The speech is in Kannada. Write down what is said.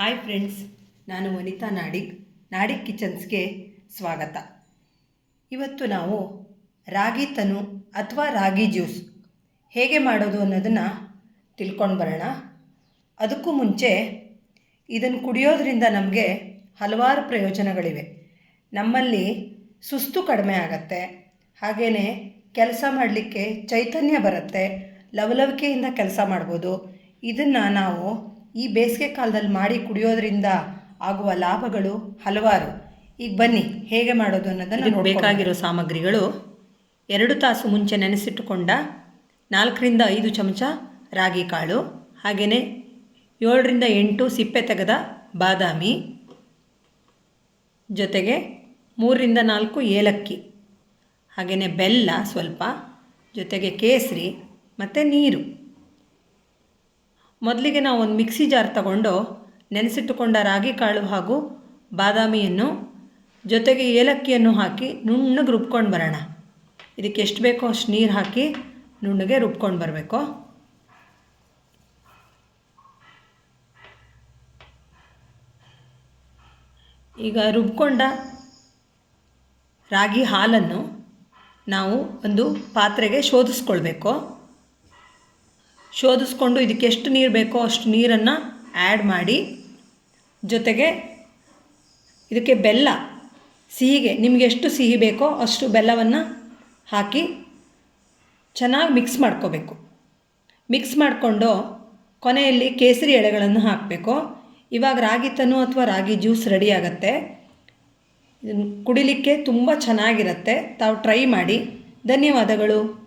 ಹಾಯ್ ಫ್ರೆಂಡ್ಸ್ ನಾನು ವನಿತಾ ನಾಡಿಗ್ ನಾಡಿಗ್ ಕಿಚನ್ಸ್ಗೆ ಸ್ವಾಗತ. ಇವತ್ತು ನಾವು ರಾಗಿ ತನು ಅಥವಾ ರಾಗಿ ಜ್ಯೂಸ್ ಹೇಗೆ ಮಾಡೋದು ಅನ್ನೋದನ್ನು ತಿಳ್ಕೊಂಡು ಬರೋಣ. ಅದಕ್ಕೂ ಮುಂಚೆ ಇದನ್ನು ಕುಡಿಯೋದ್ರಿಂದ ನಮಗೆ ಹಲವಾರು ಪ್ರಯೋಜನಗಳಿವೆ. ನಮ್ಮಲ್ಲಿ ಸುಸ್ತು ಕಡಿಮೆ ಆಗತ್ತೆ ಹಾಗೆಯೇ ಕೆಲಸ ಮಾಡಲಿಕ್ಕೆ ಚೈತನ್ಯ ಬರುತ್ತೆ, ಲವಲವಿಕೆಯಿಂದ ಕೆಲಸ ಮಾಡ್ಬೋದು. ಇದನ್ನು ನಾವು ಈ ಬೇಸಿಗೆ ಕಾಲದಲ್ಲಿ ಮಾಡಿ ಕುಡಿಯೋದ್ರಿಂದ ಆಗುವ ಲಾಭಗಳು ಹಲವಾರು. ಈಗ ಬನ್ನಿ ಹೇಗೆ ಮಾಡೋದು ಅನ್ನೋದನ್ನು ಬೇಕಾಗಿರೋ ಸಾಮಗ್ರಿಗಳು ಎರಡು ತಾಸು ಮುಂಚೆ ನೆನೆಸಿಟ್ಟುಕೊಂಡ ನಾಲ್ಕರಿಂದ ಐದು ಚಮಚ ರಾಗಿ ಕಾಳು ಹಾಗೆಯೇ ಏಳರಿಂದ ಎಂಟು ಸಿಪ್ಪೆ ತೆಗೆದ ಬಾದಾಮಿ ಜೊತೆಗೆ ಮೂರರಿಂದ ನಾಲ್ಕು ಏಲಕ್ಕಿ ಹಾಗೆಯೇ ಬೆಲ್ಲ ಸ್ವಲ್ಪ ಜೊತೆಗೆ ಕೇಸರಿ ಮತ್ತು ನೀರು. ಮೊದಲಿಗೆ ನಾವು ಒಂದು ಮಿಕ್ಸಿ ಜಾರ್ ತಗೊಂಡು ನೆನೆಸಿಟ್ಟುಕೊಂಡ ರಾಗಿ ಕಾಳು ಹಾಗೂ ಬಾದಾಮಿಯನ್ನು ಜೊತೆಗೆ ಏಲಕ್ಕಿಯನ್ನು ಹಾಕಿ ನುಣ್ಣಗೆ ರುಬ್ಕೊಂಡು ಬರೋಣ. ಇದಕ್ಕೆ ಎಷ್ಟು ಬೇಕೋ ಅಷ್ಟು ನೀರು ಹಾಕಿ ನುಣ್ಣಗೆ ರುಬ್ಕೊಂಡು ಬರಬೇಕು. ಈಗ ರುಬ್ಕೊಂಡ ರಾಗಿ ಹಾಲನ್ನು ನಾವು ಒಂದು ಪಾತ್ರೆಗೆ ಶೋಧಿಸ್ಕೊಳ್ಬೇಕು. ಶೋಧಿಸ್ಕೊಂಡು ಇದಕ್ಕೆ ಎಷ್ಟು ನೀರು ಬೇಕೋ ಅಷ್ಟು ನೀರನ್ನು ಆ್ಯಡ್ ಮಾಡಿ, ಜೊತೆಗೆ ಇದಕ್ಕೆ ಬೆಲ್ಲ, ಸಿಹಿಗೆ, ನಿಮಗೆ ಎಷ್ಟು ಸಿಹಿ ಬೇಕೋ ಅಷ್ಟು ಬೆಲ್ಲವನ್ನು ಹಾಕಿ ಚೆನ್ನಾಗಿ ಮಿಕ್ಸ್ ಮಾಡ್ಕೋಬೇಕು. ಮಿಕ್ಸ್ ಮಾಡಿಕೊಂಡು ಕೊನೆಯಲ್ಲಿ ಕೇಸರಿ ಎಳೆಗಳನ್ನು ಹಾಕಬೇಕು. ಇವಾಗ ರಾಗಿ ತನು ಅಥವಾ ರಾಗಿ ಜ್ಯೂಸ್ ರೆಡಿ ಆಗುತ್ತೆ. ಕುಡಿಲಿಕ್ಕೆ ತುಂಬ ಚೆನ್ನಾಗಿರುತ್ತೆ. ತಾವು ಟ್ರೈ ಮಾಡಿ. ಧನ್ಯವಾದಗಳು.